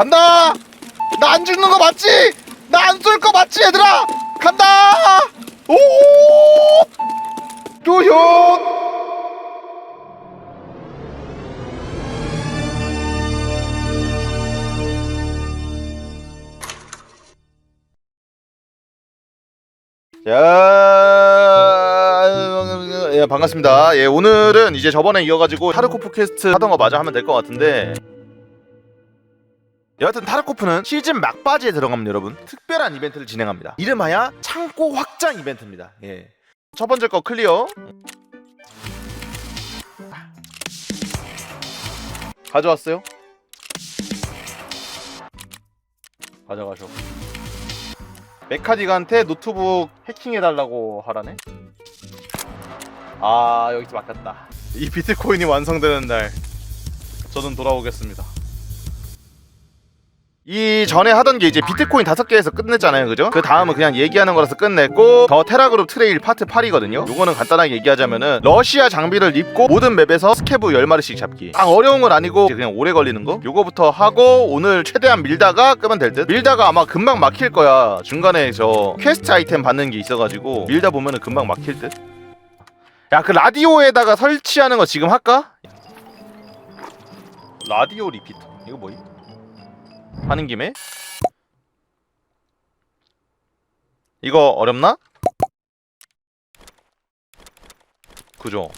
간다! 나 안 죽는 거 맞지? 나 안 쏠 거 맞지 얘들아? 간다! 오! 도현 야, 예, 반갑습니다. 예, 오늘은 이제 저번에 이어가지고 타르코프 퀘스트 하던 거 마저 하면 될 것 같은데. 여하튼 타르코프는 시즌 막바지에 들어가면 여러분 특별한 이벤트를 진행합니다. 이름하여 창고 확장 이벤트입니다. 예. 첫 번째 거 클리어. 가져왔어요? 가져가셔. 메카닉한테 노트북 해킹해달라고 하라네? 아 여기서 막혔다 이 비트코인이 완성되는 날 저는 돌아오겠습니다 이 전에 하던 게 이제 비트코인 다섯 개에서 끝냈잖아요 그죠? 그 다음은 그냥 얘기하는 거라서 끝냈고 더 테라그룹 트레일 파트 8이거든요. 요거는 간단하게 얘기하자면은 러시아 장비를 입고 모든 맵에서 스케브 10마리씩 잡기. 딱 어려운 건 아니고 그냥 오래 걸리는 거? 요거부터 하고 오늘 최대한 밀다가 끄면 될 듯? 밀다가 아마 금방 막힐 거야. 중간에 저 퀘스트 아이템 받는 게 있어가지고 밀다 보면은 금방 막힐 듯? 야 그 라디오에다가 설치하는 거 지금 할까? 라디오 리피터. 이거 뭐임? 하는 김에 이거 어렵나? 그죠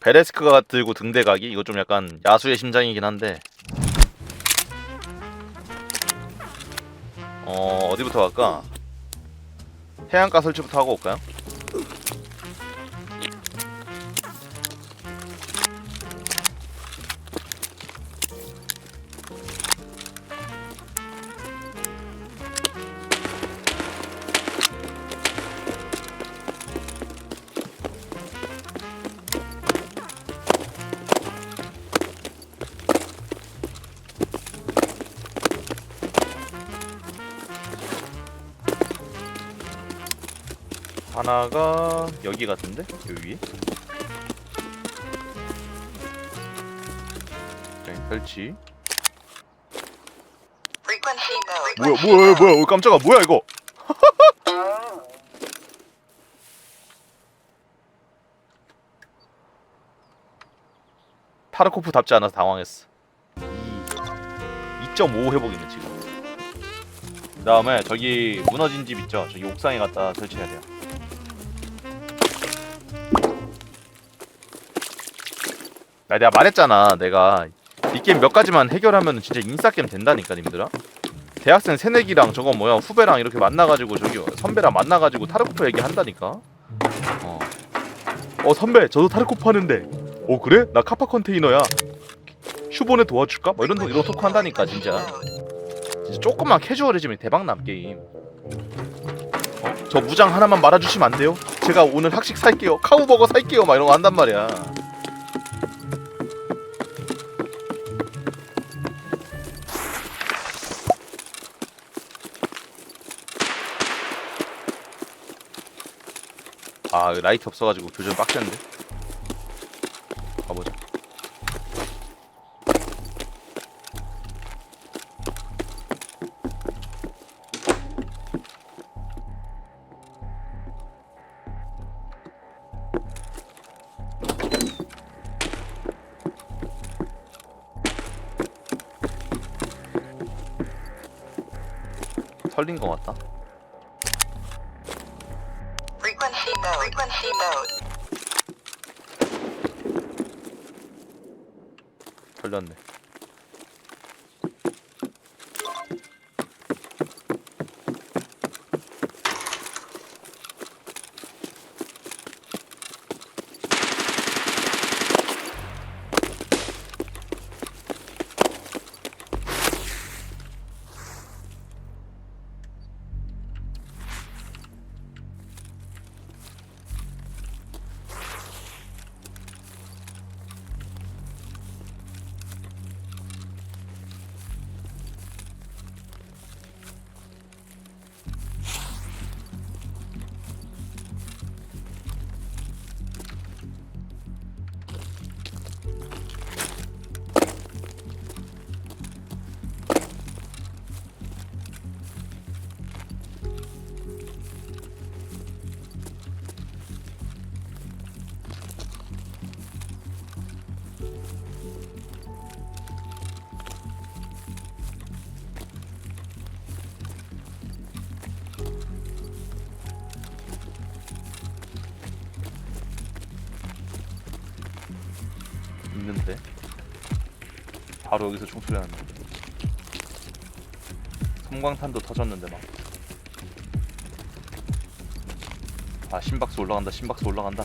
베레스크가 들고 등대가기 이거 좀 약간 야수의 심장이긴 한데 어 어디부터 갈까? 해안가 설치부터 하고 올까요? 하나가 여기 같은데? 여기 위에? Frequency mode. 뭐야 뭐야 뭐야 어, 깜짝아 뭐야 이거 타르코프 답지 않아서 당황했어 2.5 회복이네 지금 그 다음에 저기 무너진 집 있죠 저기 옥상에 갖다 설치해야 돼요 야 내가 말했잖아 내가 이 게임 몇 가지만 해결하면 진짜 인싸 게임 된다니까 님들아 대학생 새내기랑 저거 뭐야 후배랑 이렇게 만나가지고 저기 선배랑 만나가지고 타르코프 얘기한다니까 어. 어 선배 저도 타르코프 하는데 어 그래? 나 카파 컨테이너야 슈본에 도와줄까? 뭐 이런 이런 토크 한다니까 진짜 진짜 조금만 캐주얼해지면 대박남 게임 어? 저 무장 하나만 말아주시면 안 돼요? 제가 오늘 학식 살게요 카우버거 살게요 막 이런 거 한단 말이야 아 라이트 없어가지고 교전 빡센데 mode. Frequency mode. 털렸네 바로 여기서 총소리 나네. 섬광탄도 터졌는데 막. 아 심박수 올라간다. 심박수 올라간다.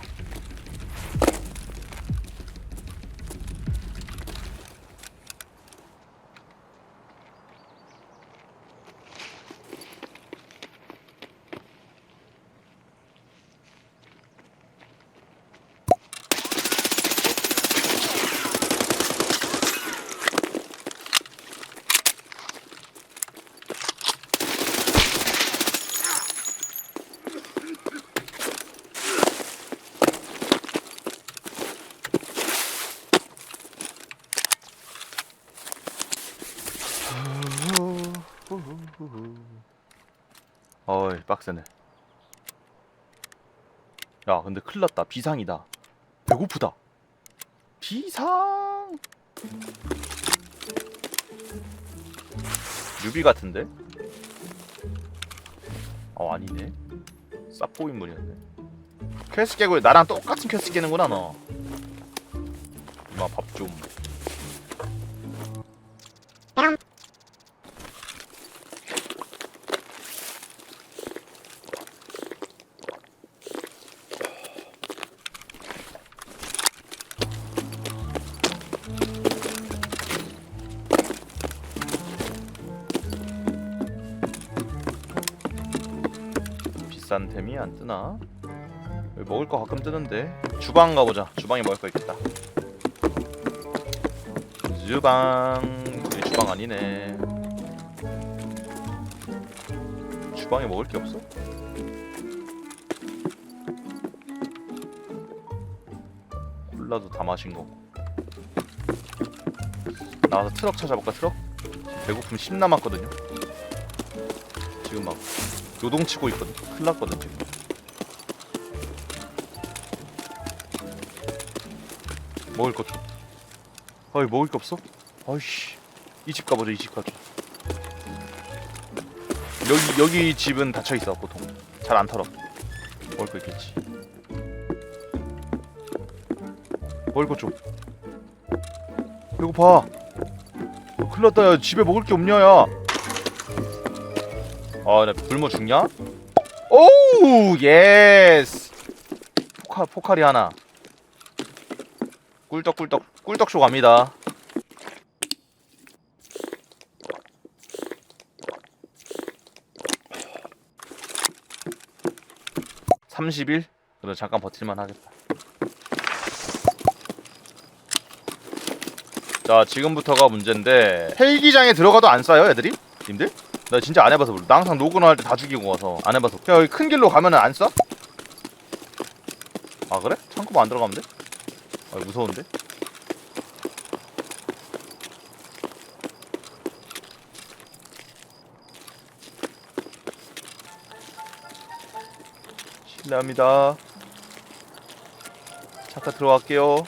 빡세네. 야 근데 큰일 났다. 비상이다. 배고프다. 비상. 뮤비 같은데? 어 아니네. 쌉보 인물이었네. 퀘스트 깨고 나랑 똑같은 퀘스트 깨는구나 너. 엄마 밥 좀. 뜨나? 먹을 거 가끔 뜨는데 주방 가보자 주방에 먹을 거 있겠다 주방 주방 아니네 주방에 먹을 게 없어? 콜라도 다 마신 거고 나와서 트럭 찾아볼까 트럭? 배고픔 10 남았거든요 지금 막 요동치고 있거든. 큰일 났거든 지금. 먹을 것 좀. 어이 먹을 게 없어? 어이씨. 이 집 가보자 이 집 가자. 여기 여기 집은 닫혀 있어 보통. 잘 안 털어. 먹을 거 있겠지. 먹을 것 좀. 배고파. 어, 큰일 났다 야 집에 먹을 게 없냐 야. 아, 나 굶어 죽냐? 오우, 예스. 포칼 포칼이 하나. 꿀떡꿀떡 꿀떡쇼 갑니다. (30일) 그래 잠깐 버틸만 하겠다 자 지금부터가 문제인데 헬기장에 들어가도 안 쏴요 애들이? 님들? 나 진짜 안 해봐서 모르. 나 항상 로그인 할때 다 죽이고 와서 안 해봐서. 야 여기 큰 길로 가면은 안 쏴? 아 그래? 창고만 안 들어가면 돼? 아 무서운데? 실례합니다. 잠깐 들어갈게요.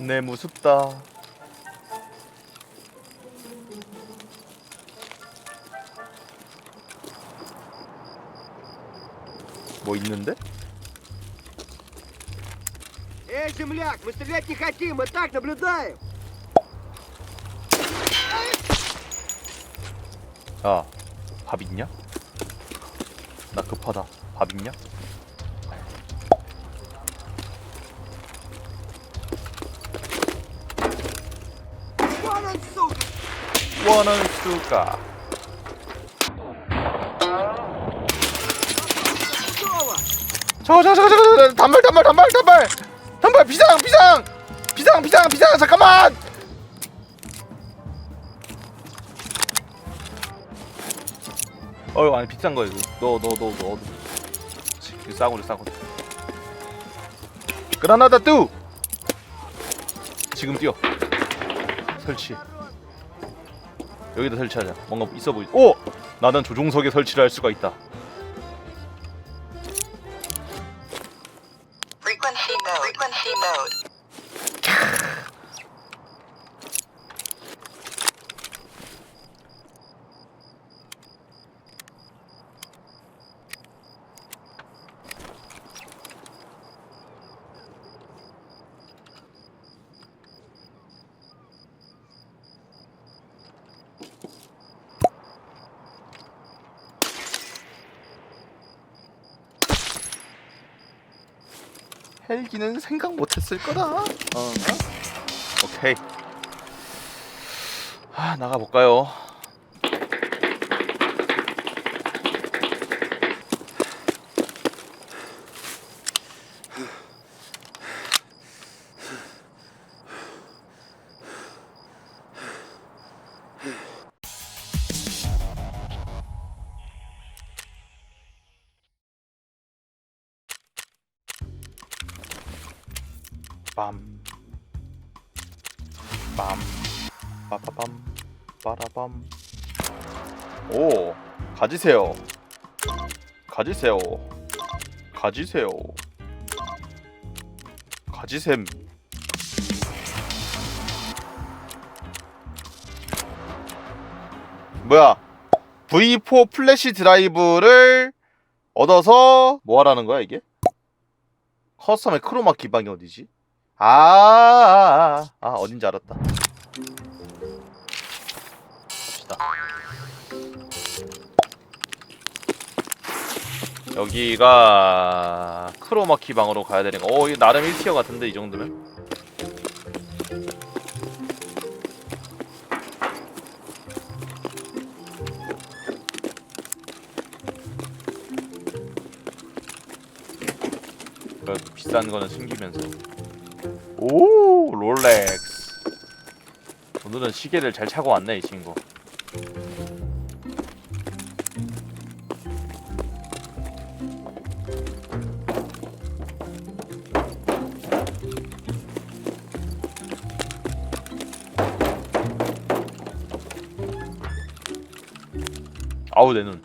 네 무섭다. 뭐 있는데? Эй, земляк, мы стрелять не хотим, мы так наблюдаем. 야, 밥 있냐? 나 급하다. 밥 있냐? Вон он, сука! 원은 수가. Снова! 저거 저거 저거 저거 저거 단발 단발 단발 단발 단발 비상 비상! 비상 비상 비상! 잠깐만. 어휴 아니 비싼 거 이거. 너너너너. 너, 너, 싸구려 싸구려. 그라나다 뚜 지금 뛰어. 설치. 여기다 설치하자. 뭔가 있어 보이 오! 나는 조종석에 설치를 할 수가 있다 헬기는 생각 못했을 거다. 어. 오케이. 아 나가 볼까요? 가지세요. 가지세요. 가지세요. 가지셈. 뭐야? V4 플래시 드라이브를 얻어서 뭐 하라는 거야 이게? 커스텀의 크로마 기방이 어디지? 아, 아, 아, 아 어딘지 알았다. 갑시다. 여기가 크로마키 방으로 가야 되는 거. 어, 이거 나름 1티어 같은데 이 정도면. 비싼 거는 숨기면서. 오 롤렉스 오늘은 시계를 잘 차고 왔네 이 친구 아우 내 눈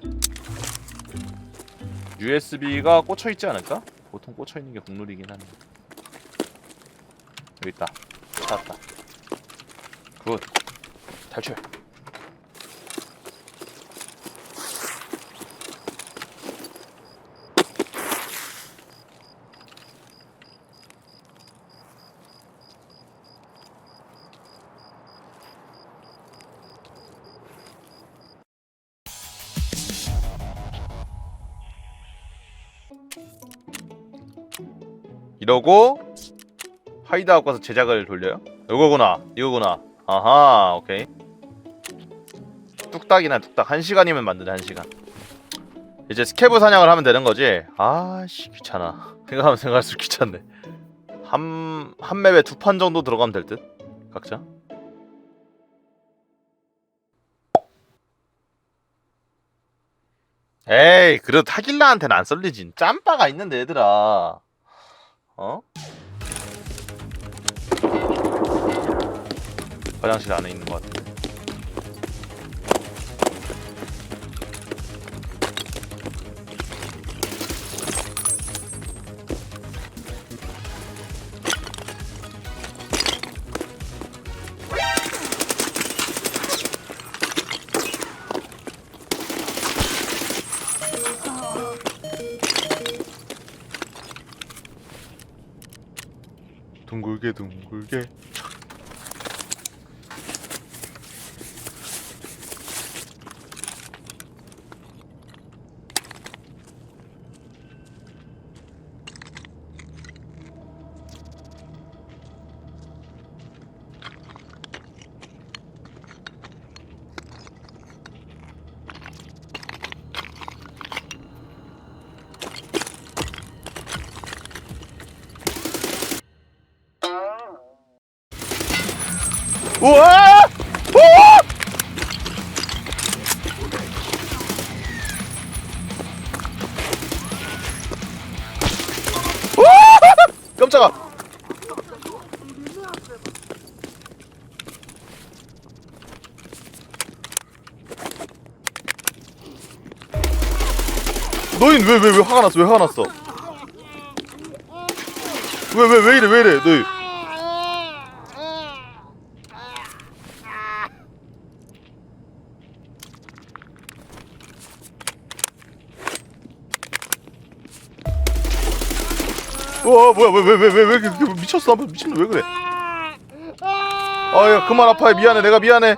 USB가 꽂혀 있지 않을까? 보통 꽂혀 있는 게 국룰이긴 한데 여기 있다. 찾았다. 굿. 탈출. 이러고 하이드아웃 가서 제작을 돌려요? 이거구나 이거구나. 아하 오케이. 뚝딱이나 뚝딱. 한 시간이면 만드네 한 시간. 이제 스케브 사냥을 하면 되는 거지? 아씨 귀찮아. 생각하면 생각할수록 귀찮네. 한, 한 맵에 두 판 정도 들어가면 될 듯? 각자? 에이 그래도 타길라한테는 안 썰리지. 짬바가 있는데 얘들아 어? 화장실 안에 있는 것 같은 둥글게 둥글게 너흰 왜왜 왜 화가 났어? 왜 화가 났어? 왜 왜 왜 이래 왜 이래 너희? 와 뭐야 왜 왜 왜왜 미쳤어 미친놈 왜 그래 아야 그만 아파요 미안해 내가 미안해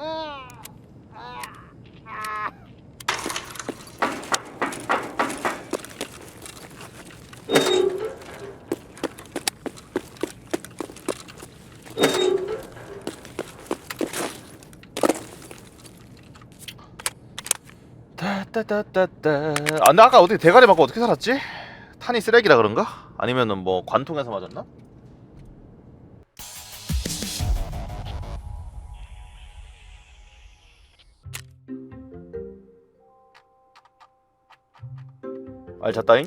따따따따따. 아, 근데 아까 어떻게 대가리 맞고 어떻게 살았지? 탄이 쓰레기라 그런가? 아니면은 뭐 관통에서 맞았나? 알 잤다잉?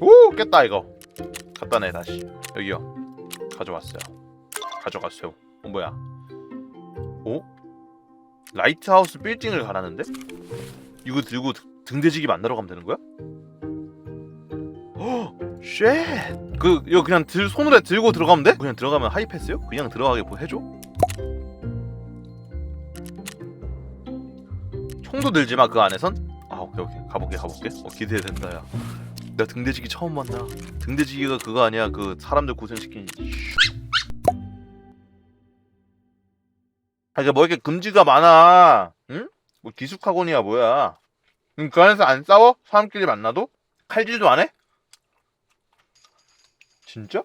오 깼다 이거 갖다 내 다시 여기요 가져왔어요 가져갔어요 어 뭐야 오? 라이트하우스 빌딩을 가라는데? 이거 들고 등- 등대지기 만나러 가면 되는 거야? 어, 쉣! 그 이거 그냥 들 손으로 들고 들어가면 돼? 그냥 들어가면 하이패스요? 그냥 들어가게 뭐 해줘? 총도 들지 마 그 안에선? 아 오케이 오케이 가볼게 가볼게 어 기대된다 야 내가 등대지기 처음 만나 등대지기가 그거 아니야 그 사람들 고생시킨 아 이게 뭐 이렇게 금지가 많아 응? 뭐 기숙학원이야 뭐야 응, 그 안에서 안 싸워? 사람끼리 만나도? 칼질도 안 해? 진짜?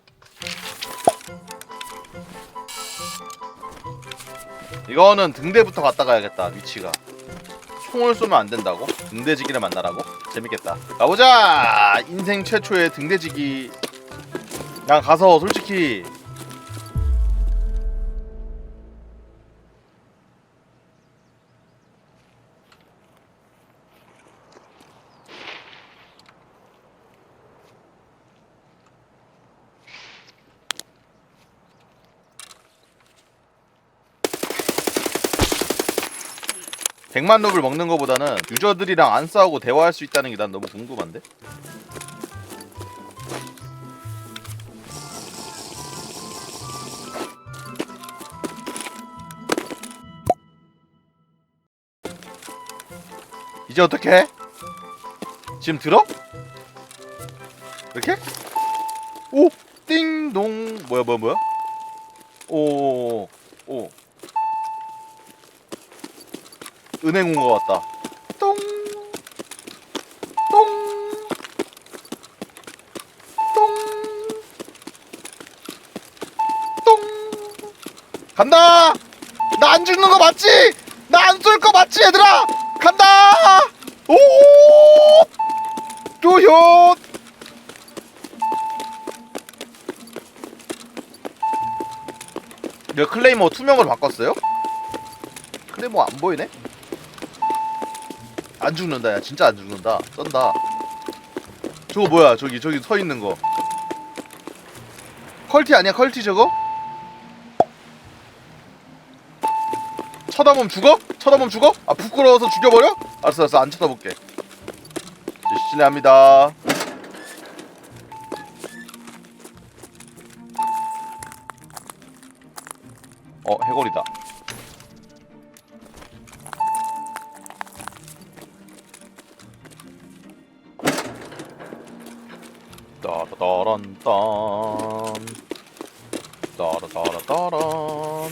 이거는 등대부터 갔다 가야겠다 위치가 총을 쏘면 안 된다고? 등대지기를 만나라고? 재밌겠다. 가보자! 인생 최초의 등대지기. 그냥 가서 솔직히 백만 롭을 먹는 거보다는 유저들이랑 안 싸우고 대화할 수 있다는 게 난 너무 궁금한데? 이제 어떻게? 지금 들어? 이렇게? 오! 띵동 뭐야 뭐야 뭐야? 오, 오. 은행 온 것 같다. 똥, 똥, 똥, 똥. 간다. 나 안 죽는 거 맞지? 나 안 쏠 거 맞지, 얘들아? 간다. 오, 조효. 내 클레이머 투명으로 바꿨어요? 클레이머 안 보이네? 안 죽는다 야. 진짜 안 죽는다. 쩐다. 저거 뭐야? 저기 저기 서 있는 거. 컬티 아니야? 컬티 저거? 쳐다보면 죽어? 쳐다보면 죽어? 아 부끄러워서 죽여버려? 알았어 알았어. 안 쳐다볼게. 실례합니다 따라따란딴 따라따라따란.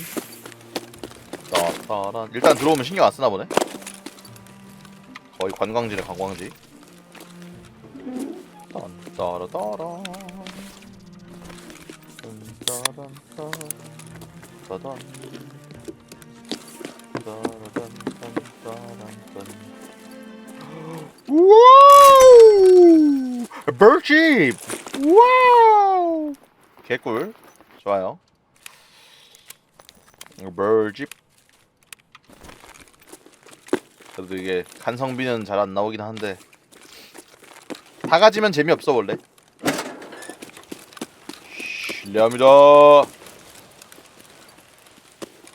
따라따란. 일단 들어오면 신경 안 쓰나 보네. 거의 관광지네 관광지. 딴 따라따란. 딴따란따 따단 따라단딴따란딴 와우! 벌집! 개꿀. 좋아요. 벌집. 그래도 이게 간성비는 잘 안 나오긴 한데 다 가지면 재미없어 원래. 실례합니다.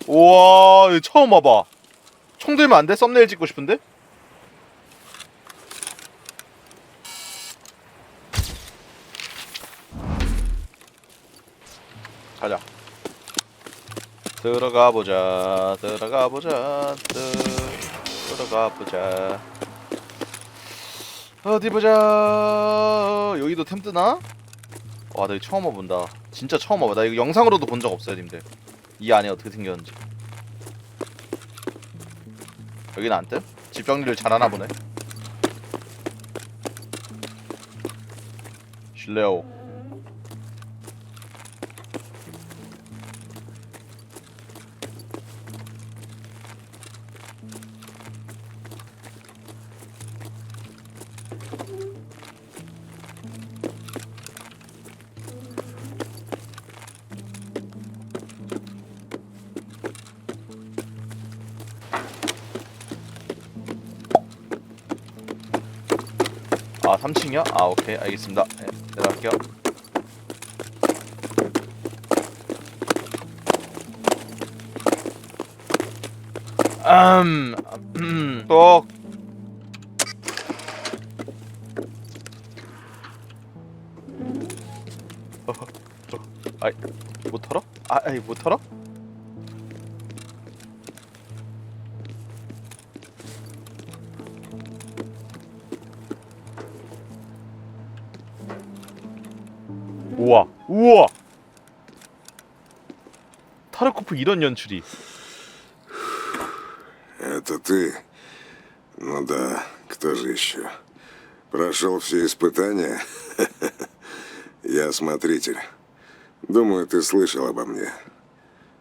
우와, 처음 와봐. 총 들면 안 돼? 썸네일 찍고 싶은데? 들어가 보자. 들어가 보자. 들어가 보자. 어디 보자. 여기도 템 뜨나? 와, 나 이거 처음 와본다. 진짜 처음 와봐. 나 이거 영상으로도 본 적 없어요, 님들. 이 안에 어떻게 생겼는지. 여기는 안 뜸? 집 정리를 잘하나 보네. 실례요. 3층이요? 아 오케이 알겠습니다 네, 내려갈게요 음, 음, 또 어, 어, 아이 못 털어? 아, 아이 못 털어? 우와, 우와. 타르코프 이런 연출이. Это ты? Ну да, кто же еще? Прошел все испытания? Я смотритель. Думаю, ты слышал обо мне.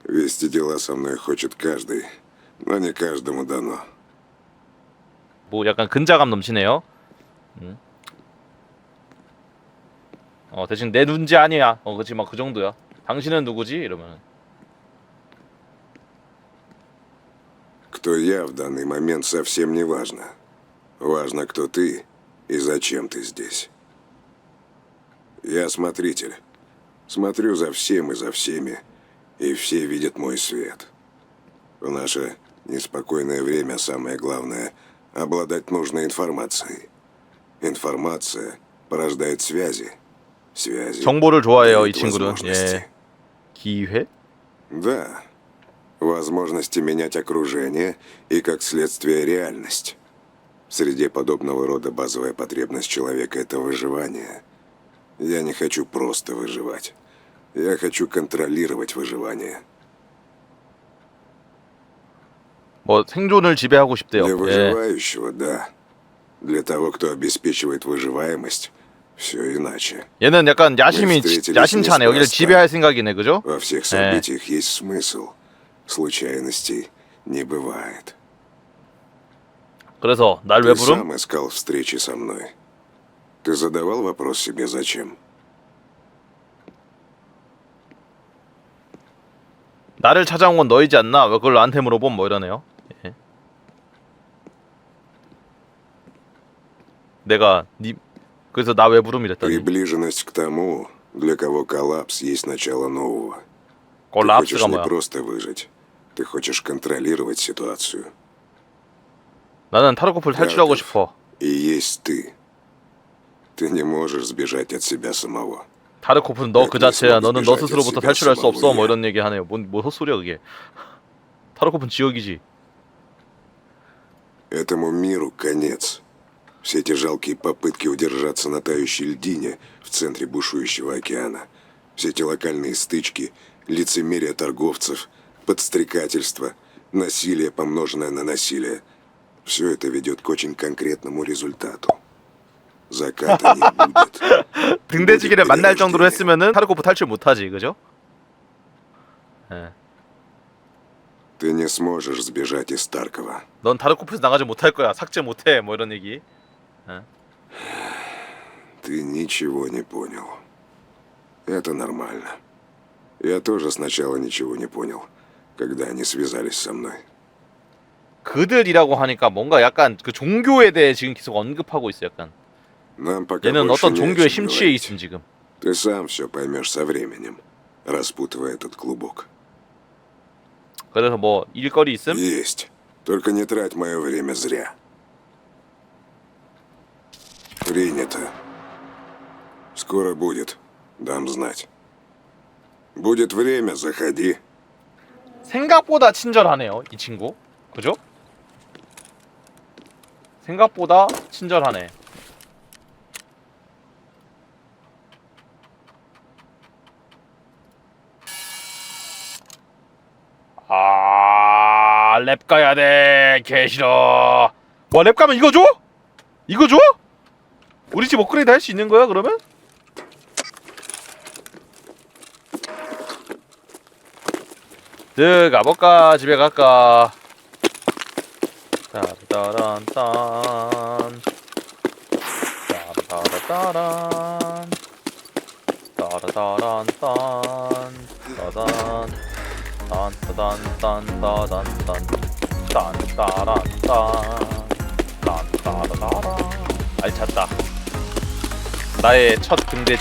Вести дела со мной хочет каждый, но не каждому дано. 뭐 약간 근자감 넘치네요. 음. 어 대신 내 눈지 아니야. 어 그치 막 그 정도야. 당신은 누구지? 이러면 Кто я в данный момент совсем не важно. Важно, кто ты и зачем ты здесь. Я смотритель. Смотрю за всем и за всеми, и все видят мой свет. В наше неспокойное время самое главное — обладать нужной информацией. Информация порождает связи. Связи. 정보를 좋아해요 이 дают 친구는. возможности. 예. 기회? Да. Возможности менять окружение и, как следствие, реальность. В среде подобного рода базовая потребность человека – это выживание. Я не хочу просто выживать. Я хочу контролировать выживание. 뭐 생존을 지배하고 싶대요. Для 예. выживающего – да. Для того, кто обеспечивает выживаемость – все иначе. 얘는 약간 야심이 встретились 야심차네. 여기를 неспроста. 지배할 생각이네, 그죠? Во всех событиях есть смысл. Случайностей не бывает. 그래서 날 왜 Ты 부름? сам искал встречи со мной. Ты задавал вопрос себе зачем? 나를 찾아온 건 너이지 않나? 왜 그걸 나한테 물어봄? 뭐 이러네요. 예. 내가 니 그래서 나 왜 부름이랬더니 Приближенность к тому, для кого коллапс есть начало нового. Ты хочешь 콜랍스가 не 뭐야? просто выжить. Ты хочешь контролировать ситуацию. 나는 타르코프를 탈출하고 Яков. 싶어. И есть ты. Ты не можешь сбежать от себя самого. 타르코프는 너 그 자체야. 너는 너 스스로부터 집에 탈출할 수 없어. 뭐 사망이야. 이런 얘기 하네요. 뭔, 뭐 헛소리야 그게. 타르코프는 지역이지. Этому миру конец. Все эти жалкие попытки удержаться на тающей льдине в центре бушующего океана. Все эти локальные стычки, лицемерие торговцев, подстрекательство, насилие, помноженное на насилие. Все это ведет к очень конкретному результату. Заката не будет. 등대지기를 만날 정도로 했으면은 타르코프 탈출 못하지, 그죠? 예. Ты не сможешь сбежать из Таркова. 넌 타르코프에서 나가지 못할 거야. 삭제 못해. 뭐 이런 얘기. Ты ничего не понял. Это нормально. Я тоже сначала ничего не понял, когда они связались со мной. 그들이라고 하니까 뭔가 약간 그 종교에 대해 지금 계속 언급하고 있어. 약간 Нам пока 얘는 больше 어떤 не о 종교에 чем 심취해 говорить. 있음 지금. Ты сам все поймешь со временем, распутывая этот клубок. 그래서 뭐 일거리 있음? Есть. Только не трать мое время зря. Принято. Скоро будет. Дам знать. Будет время, заходи. 생각보다 친절하네요, 이 친구. 그죠? 생각보다 친절하네. 아, 랩 가야 돼. 개 싫어. 와, 랩 가면 이거 줘? 이거 줘? 우리 집 업그레이드 할 수 있는 거야, 그러면? 드 가볼까? 집에 갈까? 따라따란 딴. 따라따란. 딴. 따단. 딴따단 딴따단 딴. 딴따란 딴. 딴따라따란. 아이 찾다 나의 첫 등대지기